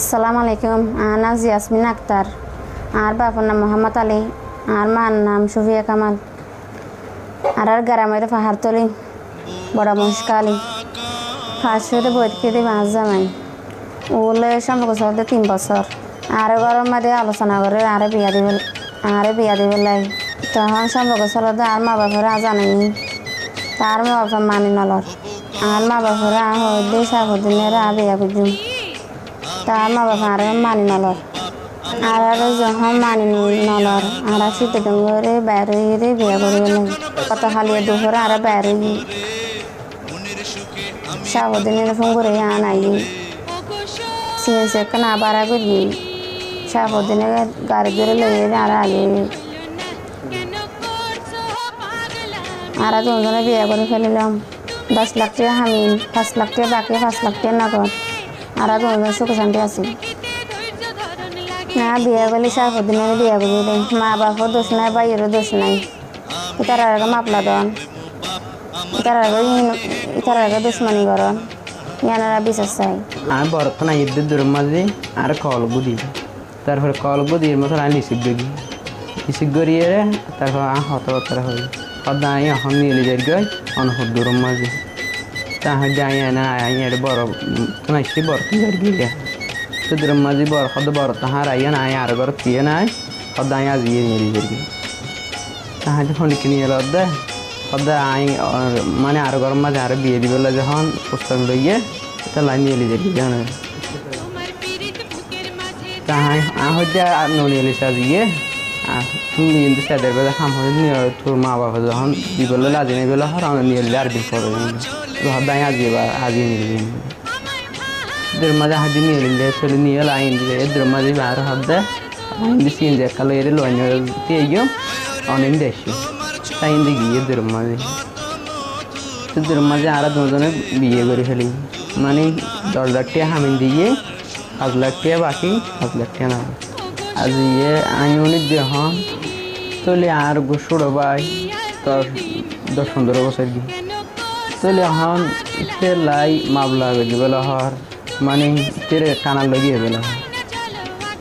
আসসালামু আলাইকুম। আর নাম ইয়াসমিন আক্তার। আর বাবার নাম মোহাম্মদ আলী। আর মার নাম সুফিয়া কামাল। আর আর গ্রামের পাহাড়তলি। বড় মহিষকালী ফার্স্টে বই খেতে মাছ জামাই। ওগুলো সম্পর্ক চলতে তিন বছর। আর ঘরের মধ্যে আলোচনা করে আরে বিয়া দিবে আরে বিয়া দিবে লাই। তখন সম্পর্ক চলতে আর মা বাপরা জানেনি তার মা বাপা মানি নলর। আর মা বাপরা হইলে সাবধানের বিয়া বুঝুম তার মা বাবা আর মানি নলর। আর আর যখন মানি নলর, আর শীত ডঙ্গরে বাইরে রে বিয়া করিবে না কত খালিয়ে দুপুরে আর বাইরে সাবধানের ফোন করে আনাই সিএনসি একটা না বাড়া করি। সাবধানে গাড়ি ধরে লইয়ে আর আগে আর দুজনে বিয়ে করে ফেলিলাম। দশ লাখ টাকা হামিন পাঁচ লাখ টাকা বাকি, পাঁচ লাখ টাকা নগদ। আর দুজন সুখ শান্তি আছি না, বিয়ে করলে সারাদিনে বিয়ে করি দেয় মা বাপর দোষ নাই বাইরেরও দোষ নাই। ইতার আগে মাপলা দন। ইতার আগে ইতার আগে দুশ্মনী করন ইয়ানারা বিশ্বাস চাই আমি বর্তমানে ঈদের দূরের মাঝে আর কল বুদি তারপরে কল বুদির মতন আমি লিসিক গি লিসিক গড়িয়ে তারপর আ হত হতর হই সদা আই এখন নিয়ে যাই গই অনহর দূরের মাঝে তাহার যাই না আই এর বড় বড় যাই গিয়ে তো দূরের মাঝে বড় সদ বড় তাহার আইয়া না আর ঘর পিয়ে নাই সদা আই আজ ইয়ে নিয়ে যাই তাহার যখন কিনে এলো দে সদা আই মানে আর ঘর মাঝে আর বিয়ে দিবেলা যখন পুস্তক লইয়ে তা লাইন নিয়ে যাই জানো তাহাই ননি এলিসা দিয়ে তুমি কিন্তু সাদের বেলা হাম হয়ে নিয়ে তোর মা বাবা যখন বিবলে লাজি নেই বেলা হর আমি নিয়ে আর দিন পরে হদাই আজি বা আজি নিয়ে দিন এদের মাঝে হাজি নিয়ে নিলে চলে নিয়ে লাইন দিলে এদের মাঝে বার হদে লাইন দিছি ইন্দে কালো এর লোন দিয়ে গিয়ে অনেক দেশি তাই গিয়ে এদের মাঝে এদের মাঝে আর দুজনে বিয়ে করে ফেলি মানে দশ লাখ টাকা হামিন দিয়ে পাঁচ লাখ টাকা বাকি পাঁচ লাখ টাকা না আজ ইয়ে আমি অনেক যখন চলে আর গোসড়ো ভাই দশ দশ পনেরো বছর কি চলে এখন লাই মাবলা গেছে বেলা হর মানে তেরে কানার লাগিয়ে বেলা হর।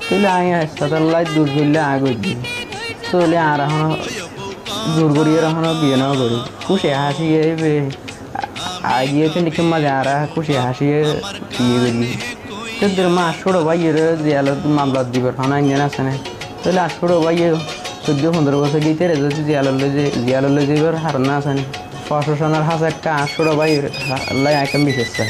চলে আমি হাসপাতাল লাই দূর করলে আগে দিই। চলে আর এখন দূর করি এখন বিয়ে নাও করি। খুশি হাসিয়ে আগিয়ে লিখে মাঝে আর খুশি হাসিয়ে বিয়ে করি তোদের মা ষোলো ভাইয়ের জিয়ালো মামলা দিবার খানা ইঞ্জিন আছে না, তাহলে আর ষোলো ভাইয়ে চোদ্দ পনেরো বছর গিয়ে তেরে যদি জিয়ালো যে জিয়ালো যাইবার হার না আছে না, প্রশাসনের হাসা একটা ষোলো ভাইয়ের লাই আইটেম বিশেষ চাই।